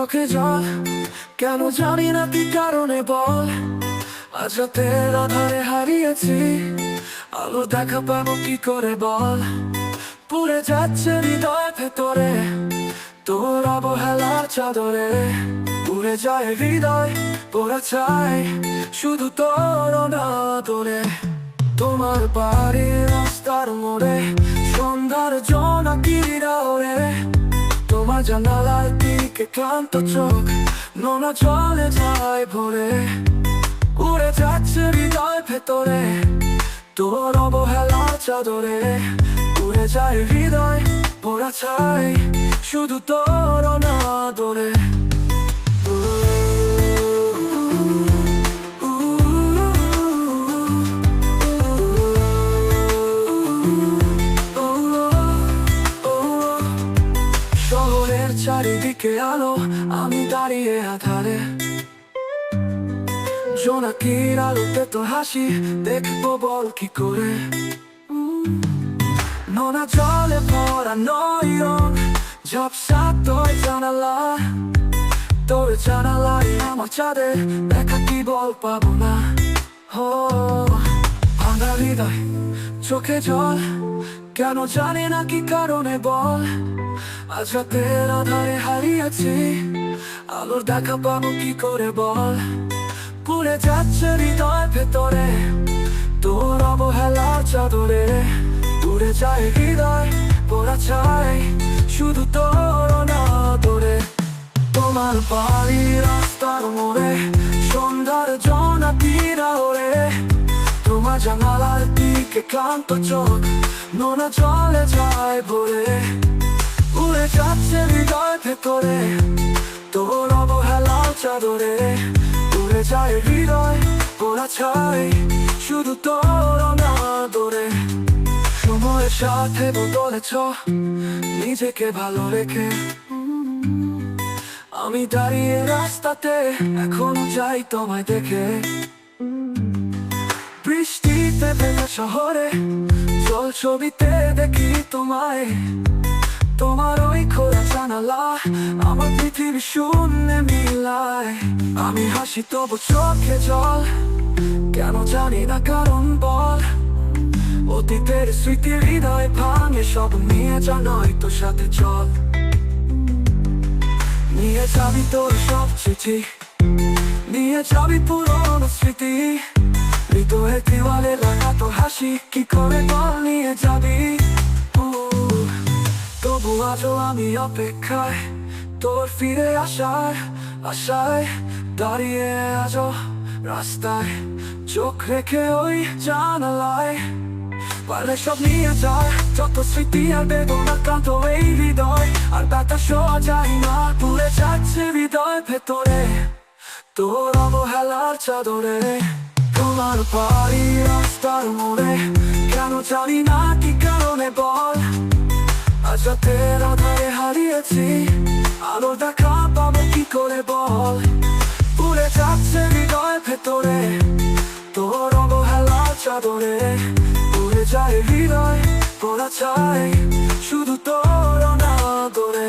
চোখে জল, কেন জানি না কি কারণে বল। আজ রাতের আধারে হারিয়েছি, আলো দেখা পাবো কি করে বল। পুড়ে যাচ্ছে হৃদয় ভেতরে, তোর অবহেলার চাদরে। পুড়ে যায় হৃদয়, পোড়া চাই শুধু তোর অনাদরে। তোমার বাড়ির রাস্তার মোড়ে, সন্ধ্যার জনাকিরা ওরে তোমার জানালার দিকে ক্লান্ত চোখ, নোনা চলে যায় ভরে। উড়ে যাচ্ছে হৃদয় ভেতরে, তোর অবহেলার চাদরে। উড়ে যায় হৃদয় পোড়া চাই শুধু তোর অনাদরে। চারিদিকে আলো আমি দাঁড়িয়ে আধারে জোনাকির আলোতে তোর হাসি দেখব বল কি করে নোনা জলে ভরা নয়ন ঝাপসা তোর জানালা তোর জানালাই আমার চাঁদে দেখা কি বল পাবো না হো ভাঙা হৃদয় চোখে জল কেন জানি না কি কারণে বল। আজ রাতের আধারে হারিয়েছি। আলোর দেখা পাবো কি করে বল। পুড়ে যাচ্ছে হৃদয় ভেতরে। তোর অবহেলার চাদরে। পুড়ে যায় হৃদয় পোড়া চাই শুধু তোর অনাদরে তোমার বাড়ি রাস্তার মোড়ে। সন্ধ্যার জনাকিরা ওরে। তোমার জানালার দিকে ক্লান্ত চোখ, নোনা জলে যায় ভরে। উড়ে যাচ্ছে হৃদয় ভেতরে, তোর অবহেলার চাদরে। উড়ে যায় হৃদয় পোড়া ছাই, শুধু তোর অনাদরে। সময়ের সাথে বদলেছ নিজেকে ভালো রেখে। আমি দাঁড়িয়ে রাস্তাতে, এখন যাই তোমায় দেখে। বৃষ্টিতে ভেঙে শহরে, জল ছবিতে দেখি তোমায়। তোমার ওই খোলা জানালা আমার পৃথিবী শূন্যে মিলায়। আমি হাসি তবু চোখে জল, কেন জানি না কারণ বল। অতীতের স্মৃতি হৃদয় ভাঙে, সব নিয়ে জানই তোর সাথে চল। নিয়ে যাবি তোর সব চিঠি নিয়ে যাবি পুরনো স্মৃতি। হৃদয়ের দেওয়ালে লাগা তোর হাসি। কি করে বল নিয়ে যাবি? তবু আজও আমি অপেক্ষায়। তোর ফিরে আসার আশায় দাঁড়িয়ে আজও রাস্তায়। চোখ রেখে ওই জানালায়। পারলে সব নিয়ে যায় যত স্মৃতি আর বেদনা ক্লান্ত এই হৃদয়। আর ব্যথা শোয়া যায় না, পুড়ে যাচ্ছে হৃদয় ভেতরে। তোর অবহেলার চাদরে। তোমার বাড়ি রাস্তার মোড়ে কেন জানি না কি কারণে বল আজ রাতের আধারে হারিয়েছি আলো দেখা পাবো কি করে বল পুড়ে যাচ্ছে হৃদয় ভেতরে তোর অবহেলার চাদরে পুড়ে যায় হৃদয় পোড়া চাই শুধু তোর অনাদরে